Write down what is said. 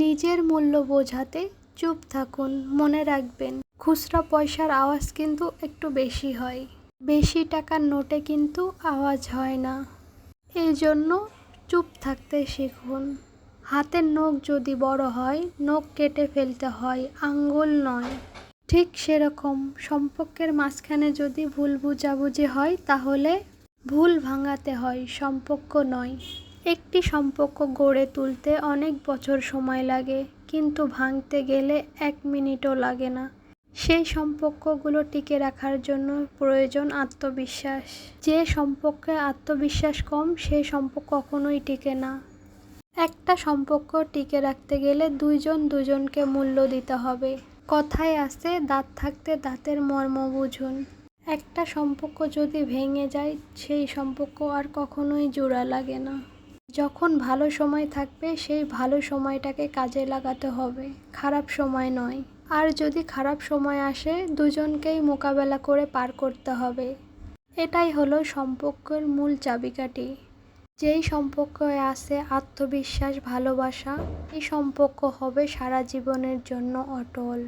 নিজের মূল্য বোঝাতে চুপ থাকুন, মনে রাখবেন, খুচরা পয়সার আওয়াজ কিন্তু একটু বেশি হয়। বেশি টাকার নোটে কিন্তু আওয়াজ হয় না। এই জন্য চুপ থাকতে শিখুন। হাতের নখ যদি বড় হয়, নখ কেটে ফেলতে হয়, আঙ্গুল নয়। ঠিক সেরকম সম্পর্কের মাঝখানে যদি ভুল বুঝাবুঝি হয়, তাহলে ভুল ভাঙাতে হয়, সম্পর্ক নয়। একটি সম্পর্ক গড়ে তুলতে অনেক বছর সময় লাগে, কিন্তু ভাঙতে গেলে এক মিনিটও লাগে না। সেই সম্পর্কগুলো টিকে রাখার জন্য প্রয়োজন আত্মবিশ্বাস। যে সম্পর্কে আত্মবিশ্বাস কম সেই সম্পর্ক কখনোই টিকে না। একটা সম্পর্ক টিকে রাখতে গেলে দুইজন দুজনকে মূল্য দিতে হবে। কথায় আছে, দাঁত থাকতে দাঁতের মর্ম বুঝুন। একটা সম্পর্ক যদি ভেঙে যায়, সেই সম্পর্ক আর কখনোই জোড়া লাগে না। যখন ভালো সময় থাকবে, সেই ভালো সময়টাকে কাজে লাগাতে হবে। খারাপ সময় নয়। আর যদি খারাপ সময় আসে, দুজনকেই মোকাবেলা করে পার করতে হবে। এটাই হলো সম্পর্কের মূল চাবিকাঠি। যেই সম্পর্কে আছে আত্মবিশ্বাস, ভালোবাসা, এই সম্পর্ক হবে সারা জীবনের জন্য অটল।